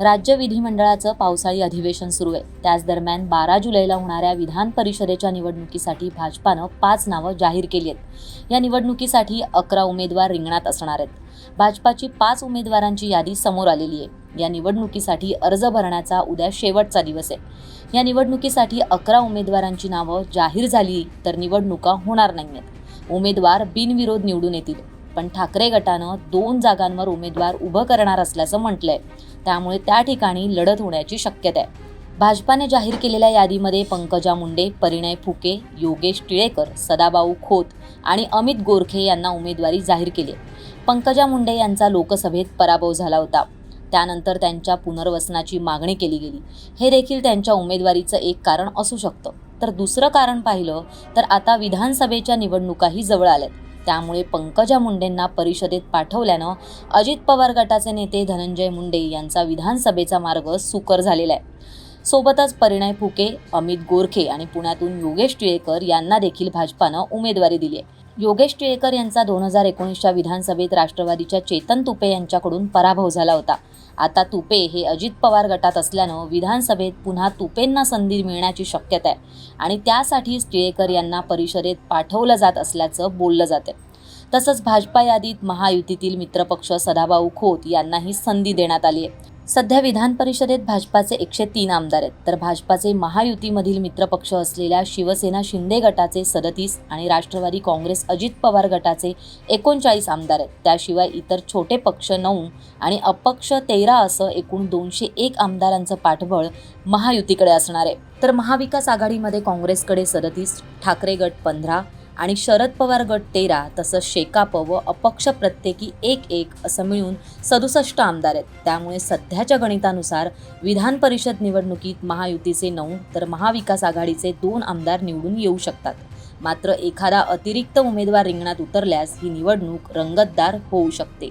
राज्य विधिमंडळाचं पावसाळी अधिवेशन सुरू आहे. त्याच दरम्यान बारा जुलैला होणाऱ्या विधान परिषदेच्या निवडणुकीसाठी भाजपानं पाच नावं जाहीर केली आहेत. या निवडणुकीसाठी अकरा उमेदवार रिंगणात असणार आहेत. भाजपाची पाच उमेदवारांची यादी समोर आलेली आहे. या निवडणुकीसाठी अर्ज भरण्याचा उद्या शेवटचा दिवस आहे. या निवडणुकीसाठी अकरा उमेदवारांची नावं जाहीर झाली तर निवडणुका होणार नाही आहेत उमेदवार बिनविरोध निवडून येतील. पण ठाकरे गटानं दोन जागांवर उमेदवार उभं करणार असल्याचं म्हटलंय. त्यामुळे त्या ठिकाणी लढत होण्याची शक्यता आहे. भाजपाने जाहीर केलेल्या यादीमध्ये पंकजा मुंडे परिणय फुके योगेश टिळेकर सदाभाऊ खोत आणि अमित गोरखे यांना उमेदवारी जाहीर केली पंकजा मुंडे यांचा लोकसभेत पराभव झाला होता. त्यानंतर त्यांच्या पुनर्वसनाची मागणी केली गेली. हे देखील त्यांच्या उमेदवारीचं एक कारण असू शकतं. तर दुसरं कारण पाहिलं तर आता विधानसभेच्या निवडणुकाही जवळ आल्यात. त्यामुळे पंकजा मुंडेंना परिषदेत पाठवल्यानं अजित पवार गटाचे नेते धनंजय मुंडे यांचा विधानसभेचा मार्ग सुकर झालेला आहे. सोबतच परिणय फुके अमित गोरखे आणि पुण्यातून योगेश टिळेकर यांना देखील भाजपानं उमेदवारी दिली आहे. योगेश टिळेकर यांचा दोन हजार एकोणीसच्या विधानसभेत राष्ट्रवादीच्या चेतन तुपे यांच्याकडून पराभव झाला होता. आता तुपे हे अजित पवार गटात असल्यानं विधानसभेत पुन्हा तुपेंना संधी मिळण्याची शक्यता आहे आणि त्यासाठीच टिळेकर यांना परिषदेत पाठवलं जात असल्याचं बोललं जातं तसंच भाजपा यादीत महायुतीतील मित्रपक्ष सदाभाऊ खोत यांनाही संधी देण्यात आली आहे. सध्या विधान परिषदेत भाजपाचे एकशे तीन आमदार आहेत. तर भाजपाचे महायुतीमधील मित्रपक्ष असलेल्या शिवसेना शिंदे गटाचे सदतीस आणि राष्ट्रवादी काँग्रेस अजित पवार गटाचे एकोणचाळीस आमदार आहेत. त्याशिवाय इतर छोटे पक्ष नऊ आणि अपक्ष तेरा असं एकूण दोनशे एक आमदारांचं पाठबळ महायुतीकडे असणार आहे. तर महाविकास आघाडीमध्ये काँग्रेसकडे सदतीस ठाकरे गट पंधरा आणि शरद पवार गट तेरा तसंच शेकाप व अपक्ष प्रत्येकी एक एक असं मिळून सदुसष्ट आमदार आहेत. त्यामुळे सध्याच्या गणितानुसार विधान परिषद निवडणुकीत महायुतीचे नऊ तर महाविकास आघाडीचे दोन आमदार निवडून येऊ शकतात. मात्र एखादा अतिरिक्त उमेदवार रिंगणात उतरल्यास ही निवडणूक रंगतदार होऊ शकते.